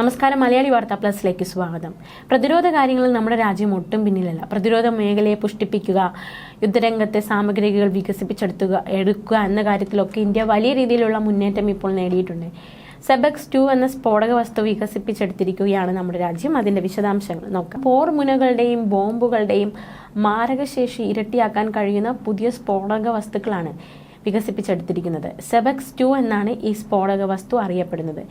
നമസ്കാരം മലയാളി വാർത്താ പ്ലസിലേക്ക് സ്വാഗതം. പ്രതിരോധ കാര്യങ്ങളിൽ നമ്മുടെ രാജ്യം ഒട്ടും പിന്നിലല്ല. പ്രതിരോധ മേഖലയെ പുഷ്ടിപ്പിക്കുക യുദ്ധരംഗത്തെ സാമഗ്രികൾ വികസിപ്പിച്ചെടുത്തുക എടുക്കുക എന്ന കാര്യത്തിലൊക്കെ ഇന്ത്യ വലിയ രീതിയിലുള്ള മുന്നേറ്റം ഇപ്പോൾ നേടിയിട്ടുണ്ട്. സെബക്സ് ടു എന്ന സ്ഫോടക വസ്തു വികസിപ്പിച്ചെടുത്തിരിക്കുകയാണ് നമ്മുടെ രാജ്യം. അതിന്റെ വിശദാംശങ്ങൾ നോക്കാം. പോർമുനകളുടെയും ബോംബുകളുടെയും മാരകശേഷി ഇരട്ടിയാക്കാൻ കഴിയുന്ന പുതിയ സ്ഫോടക വസ്തുക്കളാണ് വികസിപ്പിച്ചെടുത്തിരിക്കുന്നത്. സെബക്സ് ടു എന്നാണ് ഈ സ്ഫോടക വസ്തു അറിയപ്പെടുന്നത്.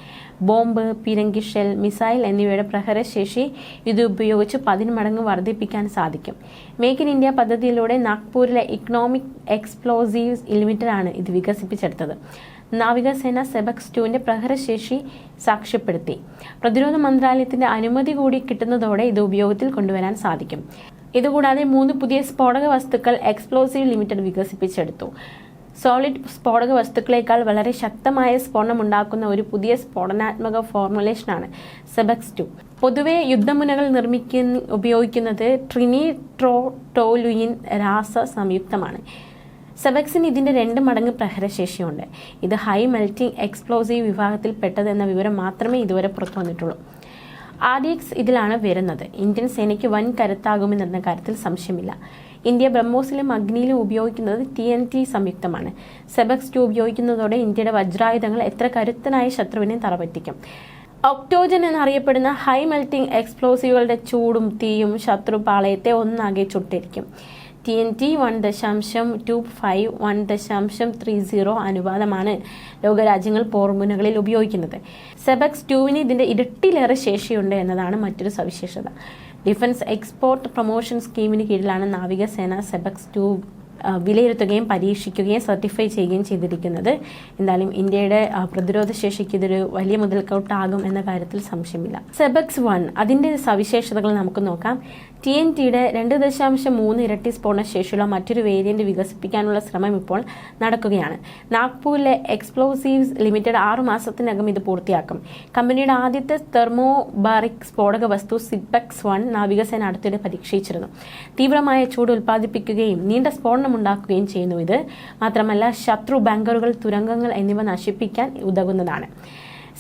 ബോംബ് പിരങ്കി ഷെൽ മിസൈൽ എന്നിവയുടെ പ്രഹരശേഷി ഇത് ഉപയോഗിച്ച് പതിന്മടങ്ങ് വർദ്ധിപ്പിക്കാൻ സാധിക്കും. മേക്ക് ഇൻ ഇന്ത്യ പദ്ധതിയിലൂടെ നാഗ്പൂരിലെ ഇക്കണോമിക് എക്സ്പ്ലോസീവ്സ് ലിമിറ്റഡ് ആണ് ഇത് വികസിപ്പിച്ചെടുത്തത്. നാവികസേന സെബക്സ് ടുവിന്റെ പ്രഹരശേഷി സാക്ഷ്യപ്പെടുത്തി. പ്രതിരോധ മന്ത്രാലയത്തിന്റെ അനുമതി കൂടി കിട്ടുന്നതോടെ ഇത് ഉപയോഗത്തിൽ കൊണ്ടുവരാൻ സാധിക്കും. ഇതുകൂടാതെ മൂന്ന് പുതിയ സ്ഫോടക വസ്തുക്കൾ എക്സ്പ്ലോസീവ് ലിമിറ്റഡ് വികസിപ്പിച്ചെടുത്തു. സോളിഡ് സ്ഫോടക വസ്തുക്കളേക്കാൾ വളരെ ശക്തമായ സ്ഫോടനം ഉണ്ടാക്കുന്ന ഒരു പുതിയ സ്ഫോടനാത്മക ഫോർമുലേഷനാണ് സെബക്സ് ടു. പൊതുവെ യുദ്ധമുനകൾ നിർമ്മിക്കുന്ന ഉപയോഗിക്കുന്നത് ട്രിനിട്രോട്ടോലുയിൻ രാസ സംയുക്തമാണ്. സെബക്സിന് ഇതിന്റെ രണ്ട് മടങ്ങ് പ്രഹരശേഷിയുണ്ട്. ഇത് ഹൈ മെൽറ്റിംഗ് എക്സ്പ്ലോസീവ് വിഭാഗത്തിൽ പെട്ടതെന്ന വിവരം മാത്രമേ ഇതുവരെ പുറത്തു വന്നിട്ടുള്ളൂ. ആർ ഡി എക്സ് ഇതിലാണ് വരുന്നത്. ഇന്ത്യൻ സേനയ്ക്ക് വൻ കരുത്താകുമെന്ന കാര്യത്തിൽ സംശയമില്ല. ഇന്ത്യ ബ്രഹ്മോസിലും അഗ്നിയിലും ഉപയോഗിക്കുന്നത് ടി എൻ ടി സംയുക്തമാണ്. സെബക്സ് ടു ഉപയോഗിക്കുന്നതോടെ ഇന്ത്യയുടെ വജ്രായുധങ്ങൾ എത്ര കരുത്തനായ ശത്രുവിനെ തറപറ്റിക്കും. ഒക്ടോജൻ എന്നറിയപ്പെടുന്ന ഹൈ മെൽറ്റിംഗ് എക്സ്പ്ലോസീവുകളുടെ ചൂടും തീയും ശത്രു പാളയത്തെ ഒന്നാകെ ചുട്ടിരിക്കും. ടി എൻ ടി വൺ ദശാംശം ടു ഫൈവ് വൺ ദശാംശം ത്രീ സീറോ അനുപാതമാണ് ലോകരാജ്യങ്ങൾ പോർമുനകളിൽ ഉപയോഗിക്കുന്നത്. സെബക്സ് ടുവിന് ഇതിന്റെ ഇരട്ടിലേറെ ശേഷിയുണ്ട് എന്നതാണ് മറ്റൊരു സവിശേഷത. ഡിഫൻസ് എക്സ്പോർട്ട് പ്രൊമോഷൻ സ്കീമിന് കീഴിലാണ് നാവികസേന സെബക്സ് ടു വിലയിരുത്തുകയും പരീക്ഷിക്കുകയും സർട്ടിഫൈ ചെയ്യുകയും ചെയ്തിരിക്കുന്നത്. എന്തായാലും ഇന്ത്യയുടെ പ്രതിരോധ ശേഷിക്ക് ഇതൊരു വലിയ മുതൽക്കൗട്ടാകും എന്ന കാര്യത്തിൽ സംശയമില്ല. സെബക്സ് വൺ അതിന്റെ സവിശേഷതകൾ നമുക്ക് നോക്കാം. ടി എൻ ടിയുടെ രണ്ട് ദശാംശം മൂന്ന് ഇരട്ടി സ്ഫോടന ശേഷിയുള്ള മറ്റൊരു വേരിയന്റ് വികസിപ്പിക്കാനുള്ള ശ്രമം ഇപ്പോൾ നടക്കുകയാണ്. നാഗ്പൂരിലെ എക്സ്പ്ലോസീവ്സ് ലിമിറ്റഡ് ആറു മാസത്തിനകം ഇത് പൂർത്തിയാക്കും. കമ്പനിയുടെ ആദ്യത്തെ തെർമോബാറിക് സ്ഫോടക വസ്തു സിഡ്ബക്സ് വൺ നാവികസേന അടുത്തിടെ പരീക്ഷിച്ചിരുന്നു. തീവ്രമായ ചൂട് ഉൽപ്പാദിപ്പിക്കുകയും നീണ്ട സ്ഫോടനം ഉണ്ടാക്കുകയും ചെയ്യുന്നു ഇത്. മാത്രമല്ല ശത്രു ബാങ്കറുകൾ തുരങ്കങ്ങൾ എന്നിവ നശിപ്പിക്കാൻ ഉതകുന്നതാണ്.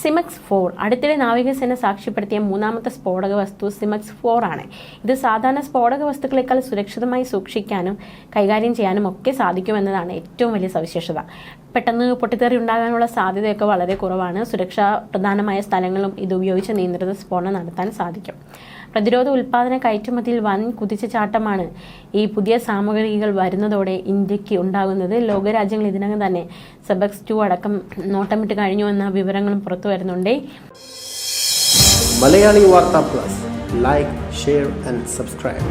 SIMEX four. അടുത്തിടെ നാവികസേന സാക്ഷ്യപ്പെടുത്തിയ മൂന്നാമത്തെ സ്ഫോടക വസ്തു സിമക്സ് ഫോർ ആണ്. ഇത് സാധാരണ സ്ഫോടക വസ്തുക്കളെക്കാൾ സുരക്ഷിതമായി സൂക്ഷിക്കാനും കൈകാര്യം ചെയ്യാനും ഒക്കെ സാധിക്കുമെന്നതാണ് ഏറ്റവും വലിയ സവിശേഷത. പെട്ടെന്ന് പൊട്ടിത്തെറി ഉണ്ടാകാനുള്ള സാധ്യതയൊക്കെ വളരെ കുറവാണ്. സുരക്ഷാ പ്രധാനമായ സ്ഥലങ്ങളും ഇത് ഉപയോഗിച്ച് നിയന്ത്രിത സ്ഫോടനം നടത്താൻ സാധിക്കും. പ്രതിരോധ ഉൽപാദന കയറ്റുമതിയിൽ വൻ കുതിച്ചുചാട്ടമാണ് ഈ പുതിയ സാമഗ്രികൾ വരുന്നതോടെ ഇന്ത്യയ്ക്ക് ഉണ്ടാകുന്നത്. ലോകരാജ്യങ്ങൾ ഇതിനകം തന്നെ സെബക്സ് ടു അടക്കം നോട്ടമിട്ട് കഴിഞ്ഞു എന്ന വിവരങ്ങളും വരുന്നുണ്ട് മലയാളി വാർത്ത plus. Like share and subscribe